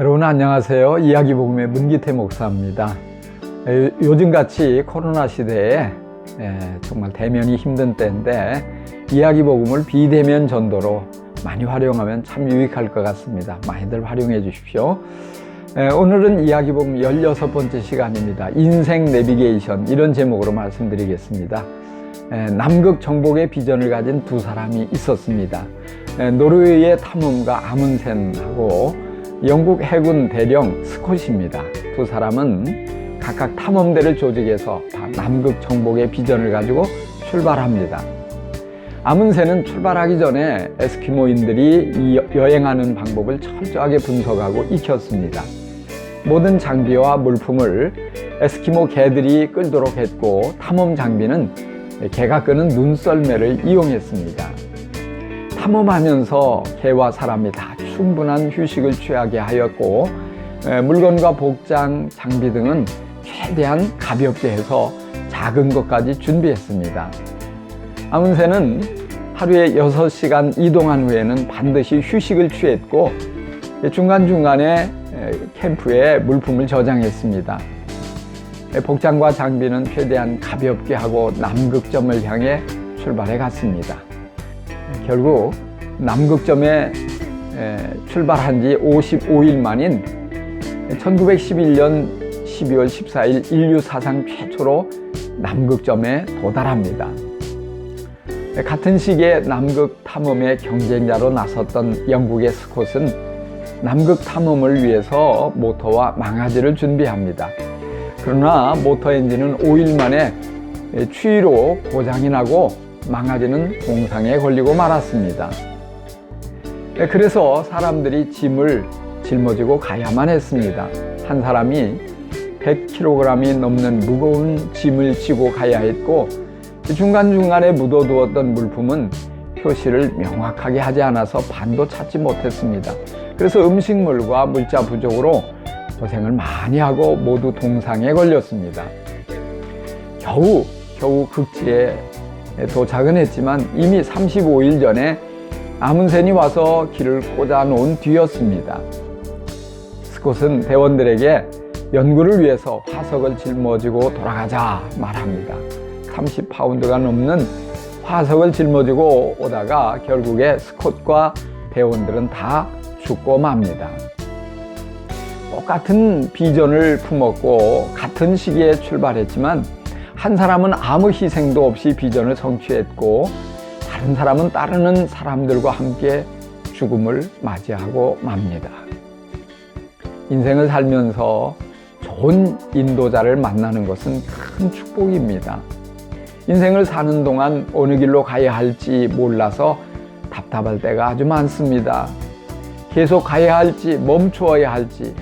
여러분 안녕하세요. 이야기 복음의 문기태 목사입니다. 에, 요즘같이 코로나 시대에 에, 정말 대면이 힘든 때인데 이야기 복음을 비대면 전도로 많이 활용하면 참 유익할 것 같습니다. 많이들 활용해 주십시오. 에, 오늘은 이야기 복음 16번째 시간입니다. 인생 내비게이션 이런 제목으로 말씀드리겠습니다. 에, 남극 정복의 비전을 가진 두 사람이 있었습니다. 에, 노르웨이의 탐험가 아문센하고 영국 해군 대령 스콧입니다. 두 사람은 각각 탐험대를 조직해서 남극 정복의 비전을 가지고 출발합니다. 아문센은 출발하기 전에 에스키모인들이 여행하는 방법을 철저하게 분석하고 익혔습니다. 모든 장비와 물품을 에스키모 개들이 끌도록 했고 탐험 장비는 개가 끄는 눈썰매를 이용했습니다. 탐험하면서 개와 사람이 다 충분한 휴식을 취하게 하였고 물건과 복장, 장비 등은 최대한 가볍게 해서 작은 것까지 준비했습니다. 아문새는 하루에 6시간 이동한 후에는 반드시 휴식을 취했고 중간중간에 캠프에 물품을 저장했습니다. 복장과 장비는 최대한 가볍게 하고 남극점을 향해 출발해 갔습니다. 결국 남극점에 출발한 지 55일 만인 1911년 12월 14일 인류 사상 최초로 남극점에 도달합니다. 같은 시기에 남극 탐험의 경쟁자로 나섰던 영국의 스콧은 남극 탐험을 위해서 모터와 망아지를 준비합니다. 그러나 모터 엔진은 5일 만에 추위로 고장이 나고 망아지는 공상에 걸리고 말았습니다. 그래서 사람들이 짐을 짊어지고 가야만 했습니다. 한 사람이 100kg이 넘는 무거운 짐을 지고 가야 했고 중간중간에 묻어두었던 물품은 표시를 명확하게 하지 않아서 반도 찾지 못했습니다. 그래서 음식물과 물자 부족으로 고생을 많이 하고 모두 동상에 걸렸습니다. 겨우 겨우 극지에 도착은 했지만 이미 35일 전에 아문센이 와서 길을 꽂아 놓은 뒤였습니다. 스콧은 대원들에게 연구를 위해서 화석을 짊어지고 돌아가자 말합니다. 30파운드가 넘는 화석을 짊어지고 오다가 결국에 스콧과 대원들은 다 죽고 맙니다. 똑같은 비전을 품었고 같은 시기에 출발했지만 한 사람은 아무 희생도 없이 비전을 성취했고 다른 사람은 따르는 사람들과 함께 죽음을 맞이하고 맙니다. 인생을 살면서 좋은 인도자를 만나는 것은 큰 축복입니다. 인생을 사는 동안 어느 길로 가야 할지 몰라서 답답할 때가 아주 많습니다. 계속 가야 할지 멈추어야 할지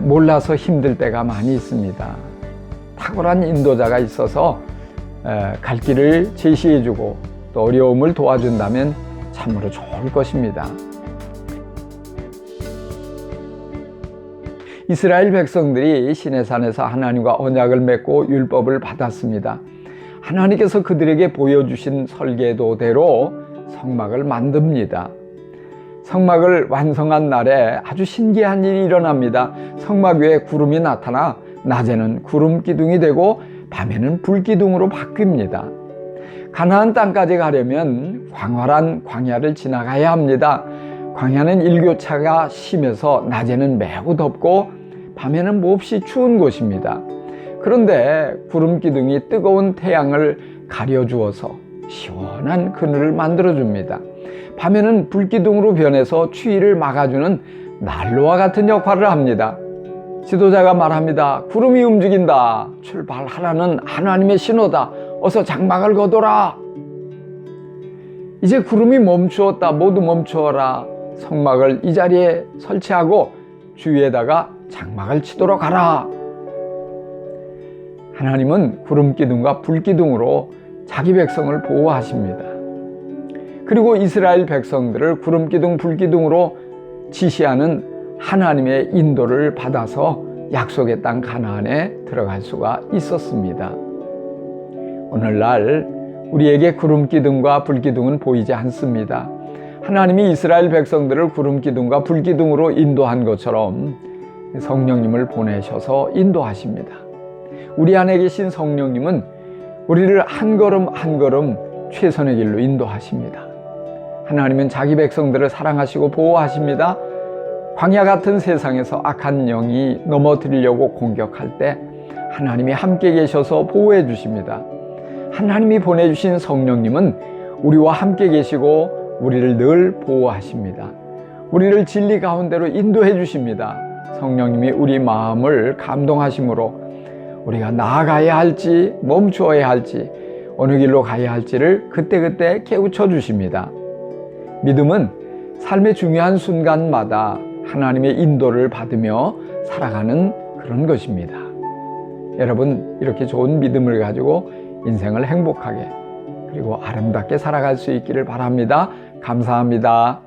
몰라서 힘들 때가 많이 있습니다. 탁월한 인도자가 있어서 갈 길을 제시해주고 또 어려움을 도와준다면 참으로 좋을 것입니다. 이스라엘 백성들이 시내산에서 하나님과 언약을 맺고 율법을 받았습니다. 하나님께서 그들에게 보여주신 설계도대로 성막을 만듭니다. 성막을 완성한 날에 아주 신기한 일이 일어납니다. 성막 위에 구름이 나타나 낮에는 구름 기둥이 되고 밤에는 불 기둥으로 바뀝니다. 가나안 땅까지 가려면 광활한 광야를 지나가야 합니다. 광야는 일교차가 심해서 낮에는 매우 덥고 밤에는 몹시 추운 곳입니다. 그런데 구름 기둥이 뜨거운 태양을 가려주어서 시원한 그늘을 만들어줍니다. 밤에는 불기둥으로 변해서 추위를 막아주는 난로와 같은 역할을 합니다. 지도자가 말합니다. 구름이 움직인다. 출발하라는 하나님의 신호다. 어서 장막을 거둬라. 이제 구름이 멈추었다. 모두 멈추어라. 성막을 이 자리에 설치하고 주위에다가 장막을 치도록 하라. 하나님은 구름 기둥과 불 기둥으로 자기 백성을 보호하십니다. 그리고 이스라엘 백성들을 구름 기둥, 불 기둥으로 지시하는 하나님의 인도를 받아서 약속의 땅 가나안에 들어갈 수가 있었습니다. 오늘날 우리에게 구름 기둥과 불 기둥은 보이지 않습니다. 하나님이 이스라엘 백성들을 구름 기둥과 불 기둥으로 인도한 것처럼 성령님을 보내셔서 인도하십니다. 우리 안에 계신 성령님은 우리를 한 걸음 한 걸음 최선의 길로 인도하십니다. 하나님은 자기 백성들을 사랑하시고 보호하십니다. 광야 같은 세상에서 악한 영이 넘어뜨리려고 공격할 때 하나님이 함께 계셔서 보호해 주십니다. 하나님이 보내주신 성령님은 우리와 함께 계시고 우리를 늘 보호하십니다. 우리를 진리 가운데로 인도해 주십니다. 성령님이 우리 마음을 감동하심으로 우리가 나아가야 할지 멈추어야 할지 어느 길로 가야 할지를 그때그때 깨우쳐 주십니다. 믿음은 삶의 중요한 순간마다 하나님의 인도를 받으며 살아가는 그런 것입니다. 여러분, 이렇게 좋은 믿음을 가지고 인생을 행복하게 그리고 아름답게 살아갈 수 있기를 바랍니다. 감사합니다.